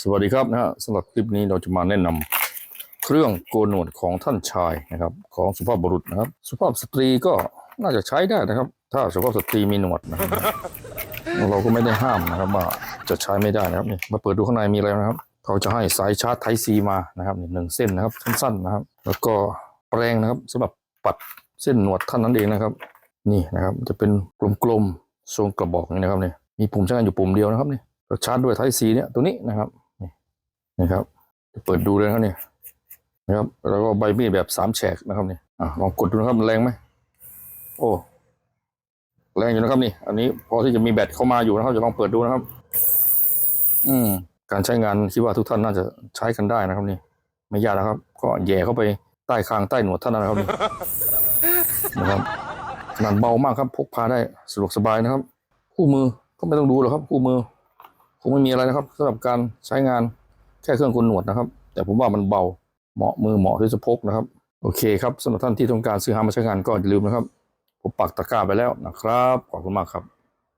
สวัสดีครับนะฮะสำหรับคลิปนี้เราจะมาแนะนำเครื่องโกนหนวดของท่านชายนะครับ ของสุภาพบุรุษนะครับ สุภาพสตรีก็น่าจะใช้ได้นะครับ ถ้าสุภาพสตรีมีหนวดนะครับเราก็ไม่ได้ห้ามนะครับ ว่าจะใช้ไม่ได้นะครับนี่มาเปิดดูข้างในมีอะไรนะครับ เขาจะให้สายชาร์จไทซีมานะครับนี่หนึ่งเส้นนะครับสั้นๆนะครับ แล้วก็แปรงนะครับสำหรับปัดเส้นหนวดท่านนั้นเองนะครับ นี่นะครับจะเป็นกลมๆทรงกระบอกนี่นะครับเนี่ยมีปุ่มใช้งานอยู่ปุ่มเดียวนะครับนี่ เราชาร์จด้วยไทซีเนี่ยตัวนี้นะครับนี่นะครับจะเปิดดูเลยครับเนี่ยนะครับ แล้วก็ใบมีดแบบสามแฉกนะครับนี่อะลองกดดูนะครับมันแรงไหมโอ้แรงอยู่นะครับนี่ อันนี้พอที่จะมีแบตเข้ามาอยู่นะครับจะลองเปิดดูนะครับ อืม การใช้งานคิดว่าทุกท่านน่าจะใช้กันได้นะครับนี่ ไม่ยากนะครับ ก็แย่เข้าไปใต้คางใต้หนวดท่านนะครับนี่นะครับขนาดเบามากครับ พกพาได้สะดวกสบายนะครับ คู่มือก็ไม่ต้องดูหรอกครับ คู่มือ คงไม่มีอะไรนะครับสำหรับการใช้งานแค่เครื่องกลหนวดนะครับ แต่ผมว่ามันเบาเหมาะมือเหมาะที่จะพกนะครับ โอเคครับสำหรับท่านที่ต้องการซื้อหามาใช้งานก็อย่าลืมนะครับ ผมปักตะกร้าไปแล้วนะครับขอบคุณมากครับ